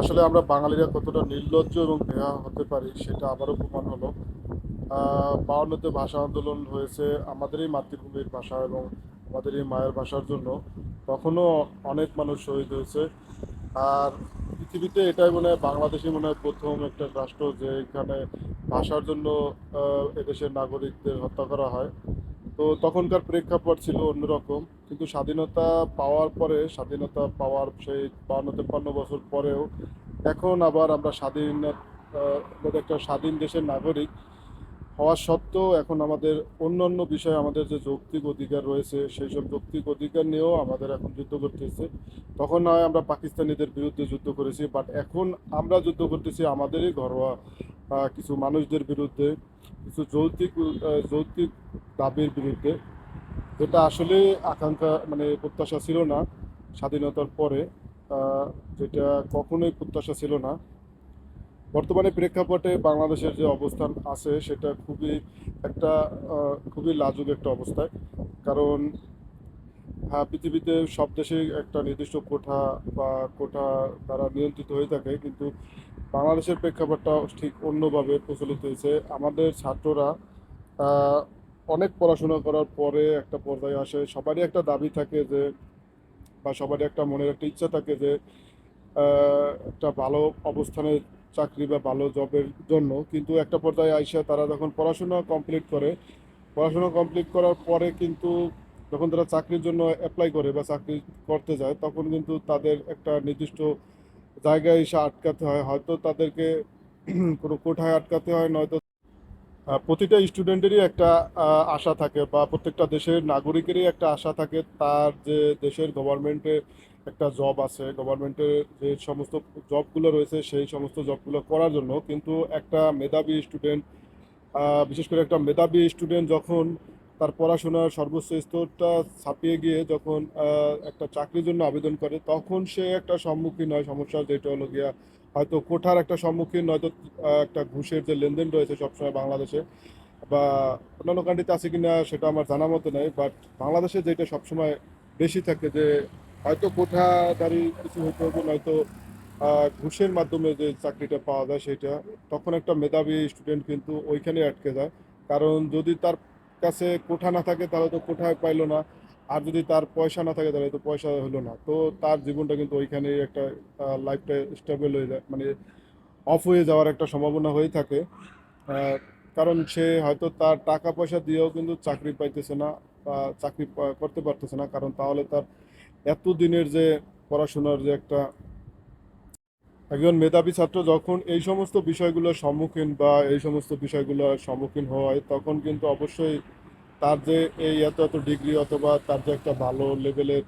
আসলে আমরা বাঙালিরা কতটা নির্লজ্জ এবং বেহা হতে পারি সেটা আবারও প্রমাণ হলো। বাউন্নতে ভাষা আন্দোলন হয়েছে আমাদেরই মাতৃভূমির ভাষা এবং আমাদেরই মায়ের ভাষার জন্য। তখনও অনেক মানুষ শহীদ হয়েছে। আর পৃথিবীতে এটাই মনে হয়, বাংলাদেশই মনে হয় প্রথম একটা রাষ্ট্র যে এখানে ভাষার জন্য এদেশের নাগরিকদের হত্যা করা হয়। তো তখনকার প্রেক্ষাপট ছিল অন্যরকম। কিন্তু স্বাধীনতা পাওয়ার পরে, স্বাধীনতা পাওয়ার সেই বান্ন তেপ্পান্ন বছর পরেও এখন আবার আমরা স্বাধীন একটা স্বাধীন দেশের নাগরিক হওয়া সত্ত্বেও এখন আমাদের অন্যান্য বিষয়ে আমাদের যে যৌক্তিক অধিকার রয়েছে সেই সব যৌক্তিক অধিকার নিয়েও আমাদের এখন যুদ্ধ করতেছে। তখন নয় আমরা পাকিস্তানিদের বিরুদ্ধে যুদ্ধ করেছি বাট এখন আমরা যুদ্ধ করতেছি আমাদেরই ঘরোয়া কিছু মানুষদের বিরুদ্ধে, কিছু যৌক্তিক যৌক্তিক দাবির বিরুদ্ধে। যেটা আসলে আকাঙ্ক্ষা মানে প্রত্যাশা ছিল না স্বাধীনতার পরে যেটা কখনোই প্রত্যাশা ছিল না। বর্তমানে প্রেক্ষাপটে বাংলাদেশের যে অবস্থান আছে, সেটা খুবই একটা খুবই লাজুক একটা অবস্থায় কারণ হ্যাঁ পৃথিবীতে সব দেশেই একটা নির্দিষ্ট কোঠা বা কোঠা দ্বারা নিয়ন্ত্রিত হয়ে থাকে, কিন্তু বাংলাদেশের প্রেক্ষাপটটা ঠিক অন্যভাবে প্রচলিত হয়েছে। আমাদের ছাত্ররা অনেক পড়াশোনা করার পরে একটা পর্যায়ে আসে, সবারই একটা দাবি থাকে যে, বা সবারই একটা মনের একটা ইচ্ছা থাকে যে একটা ভালো অবস্থানে চাকরি বা ভালো জবের জন্য। কিন্তু একটা পর্যায়ে আইসা তারা যখন পড়াশোনা কমপ্লিট করে, পড়াশোনা কমপ্লিট করার পরে কিন্তু যখন তারা চাকরির জন্য অ্যাপ্লাই করে বা চাকরি করতে যায়, তখন কিন্তু তাদের একটা নির্দিষ্ট জায়গায় এসে আটকাতে হয়। হয়তো তাদেরকে কোনো কোঠায় আটকাতে হয়, নয়তো প্রতিটা স্টুডেন্টেরই একটা আশা থাকে বা প্রত্যেকটা দেশের নাগরিকেরই একটা আশা থাকে। তার যে দেশের গভর্নমেন্টে একটা জব আছে গভর্নমেন্টের যে সমস্ত জবগুলো রয়েছে, সেই সমস্ত জবগুলো করার জন্য কিন্তু একটা মেধাবী স্টুডেন্ট বিশেষ করে একটা মেধাবী স্টুডেন্ট যখন তার পড়াশোনার সর্বোচ্চ স্তরটা ছাপিয়ে গিয়ে যখন একটা চাকরির জন্য আবেদন করে, তখন সে একটা সম্মুখীন হয়। সমস্যা যেটা হলো গিয়া হয়তো কোঠার একটা সম্মুখীন, নয়তো একটা ঘুষের যে লেনদেন রয়েছে সবসময় বাংলাদেশে বা অন্যান্য কান্ট্রিতে আছে কিনা সেটা আমার জানা মতো নেই বাট বাংলাদেশে যেটা সবসময় বেশি থাকে যে হয়তো কোঠাদারি কিছু হতে হবে, নয়তো ঘুষের মাধ্যমে যে চাকরিটা পাওয়া যায় সেটা, তখন একটা মেধাবী স্টুডেন্ট কিন্তু ওইখানে আটকে যায়। কারণ যদি তার কাছে কোঠা না থাকে তাহলে তো কোঠায় পাইলো না। আর যদি তার পয়সা না থাকে তাহলে তো পয়সা হলো না। তো তার জীবনটা কিন্তু ওইখানেই একটা লাইফটা স্টেবল হয়ে যায় মানে অফ হয়ে যাওয়ার একটা সম্ভাবনা হয়ে থাকে। কারণ সে হয়তো তার টাকা পয়সা দিয়েও কিন্তু চাকরি পাইতেছে না বা চাকরি করতে পারতেছে না। কারণ তাহলে তার এত দিনের যে পড়াশোনার যে একটা, একজন মেধাবী ছাত্র যখন এই সমস্ত বিষয়গুলোর সম্মুখীন বা এই সমস্ত বিষয়গুলোর সম্মুখীন হয়, তখন কিন্তু অবশ্যই তার যে এই এত এত ডিগ্রি অথবা তার যে একটা ভালো লেভেলের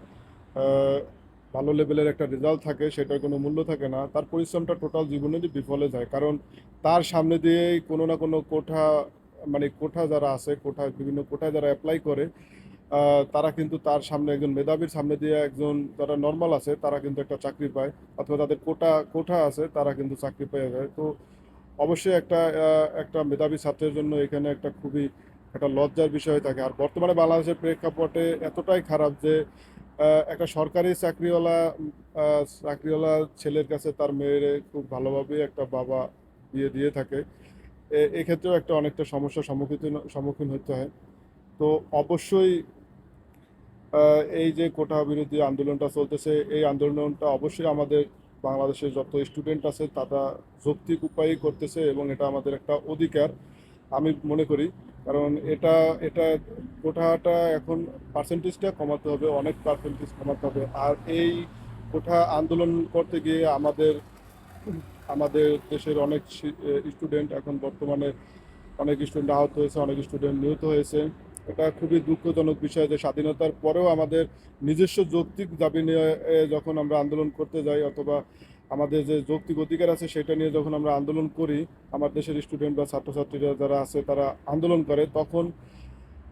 ভালো লেভেলের একটা রেজাল্ট থাকে, সেটার কোনো মূল্য থাকে না। তার পরিশ্রমটা টোটাল জীবনে জীবনেরই বিফলে যায়। কারণ তার সামনে দিয়েই কোনো না কোনো কোঠা মানে কোঠা যারা আছে, কোঠা, বিভিন্ন কোঠায় যারা অ্যাপ্লাই করে তারা কিন্তু তার সামনে একজন মেধাবীর সামনে দিয়ে একজন যারা নর্মাল আছে, তারা কিন্তু একটা চাকরি পায়। অথবা তাদের কোটা কোঠা আছে, তারা কিন্তু চাকরি পেয়ে যায়। তো অবশ্যই একটা একটা মেধাবী ছাত্রের জন্য এখানে একটা খুবই একটা লজ্জার বিষয় থাকে। আর বর্তমানে বাংলাদেশের প্রেক্ষাপটে এতটাই খারাপ যে একটা সরকারি চাকরিওয়ালা চাকরিওয়ালা ছেলের কাছে তার মেয়ের খুব ভালোভাবে একটা বাবা বিয়ে দিয়ে থাকে। এক্ষেত্রেও একটা অনেকটা সমস্যার সম্মুখীন সম্মুখীন হতে হয়। তো অবশ্যই এই যে কোটা বিরোধী আন্দোলনটা চলতেছে, এই আন্দোলনটা অবশ্যই আমাদের বাংলাদেশের যত স্টুডেন্ট আছে, তারা যৌক্তিক উপায়ে করতেছে এবং এটা আমাদের একটা অধিকার। আমি মনে করি কারণ এটা এটা কোঠাটা এখন পার্সেন্টেজটা কমাতে হবে, অনেক পার্সেন্টেজ কমাতে হবে। আর এই কোঠা আন্দোলন করতে গিয়ে আমাদের আমাদের দেশের অনেক স্টুডেন্ট এখন বর্তমানে অনেক স্টুডেন্ট আহত হয়েছে, অনেক স্টুডেন্ট নিহত হয়েছে। এটা খুবই দুঃখজনক বিষয় যে স্বাধীনতার পরেও আমাদের নিজস্ব যৌক্তিক দাবি নিয়ে যখন আমরা আন্দোলন করতে যাই অথবা আমাদের যে যৌক্তিক অধিকার আছে সেটা নিয়ে যখন আমরা আন্দোলন করি, আমার দেশের স্টুডেন্ট বা ছাত্রছাত্রীরা যারা আছে তারা আন্দোলন করে, তখন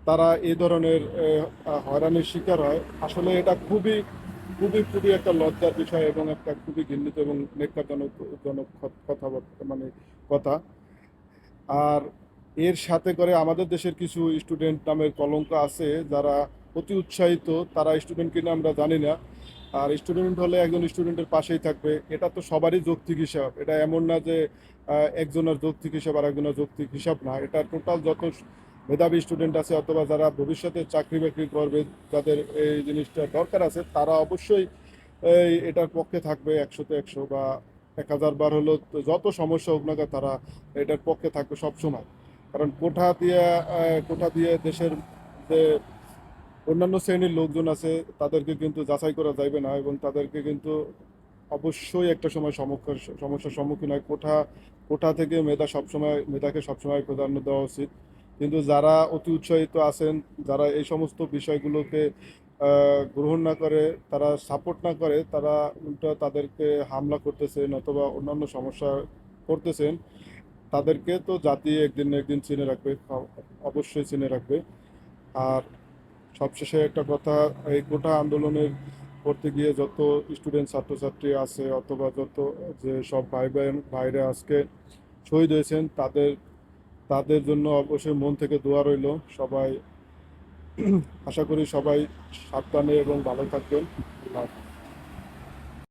তারা এই ধরনের হয়রানির শিকার হয়। আসলে এটা খুবই খুবই খুবই একটা লজ্জার বিষয় এবং একটা খুবই ঘৃণিত এবং নেককারজনক, জনক কথাবার্তা মানে কথা। আর এর সাথে করে আমাদের দেশের কিছু স্টুডেন্ট নামের কলঙ্ক আছে যারা অতি উৎসাহিত, তারা স্টুডেন্ট কিনা আমরা জানি না। আর স্টুডেন্ট হলে একজন স্টুডেন্টের পাশেই থাকবে। এটা তো সবারই যৌক্তিক হিসাব। এটা এমন না যে একজনের যৌক্তিক হিসাব আর একজনের যৌক্তিক হিসাব না। এটা টোটাল যত মেধাবী স্টুডেন্ট আছে অথবা যারা ভবিষ্যতে চাকরি বাকরি করবে, যাদের এই জিনিসটা দরকার আছে, তারা অবশ্যই এই এটার পক্ষে থাকবে একশোতে একশো বা এক হাজার বার হলো যত সমস্যা হোক না তারা এটার পক্ষে থাকবে সব সময় কারণ কোঠা দিয়ে কোঠা দিয়ে দেশের যে অন্যান্য শ্রেণির লোকজন আছে, তাদেরকে কিন্তু যাচাই করা যাইবে না এবং তাদেরকে কিন্তু অবশ্যই একটা সময় সমস্যার সমস্যার সম্মুখীন হয়। কোঠা কোঠা থেকে মেধা সবসময়, মেধাকে সবসময় প্রাধান্য দেওয়া উচিত। কিন্তু যারা অতি উৎসাহিত আছেন, যারা এই সমস্ত বিষয়গুলোকে গ্রহণ না করে, তারা সাপোর্ট না করে, তারা উল্টো তাদেরকে হামলা করতেছেন অথবা অন্যান্য সমস্যা করতেছেন তাদেরকে তো জাতি একদিন না একদিন চিনে রাখবে অবশ্যই চিনে রাখবে। আর সবশেষে একটা কথা, এই কোটা আন্দোলনের করতে গিয়ে যত স্টুডেন্ট ছাত্রছাত্রী আছে, অথবা যত যে সব ভাই বোন, ভাইরা আজকে শহীদ হয়েছেন, তাদের তাদের জন্য অবশ্যই মন থেকে দোয়া রইল। সবাই, আশা করি সবাই সাবধানে এবং ভালো থাকবেন।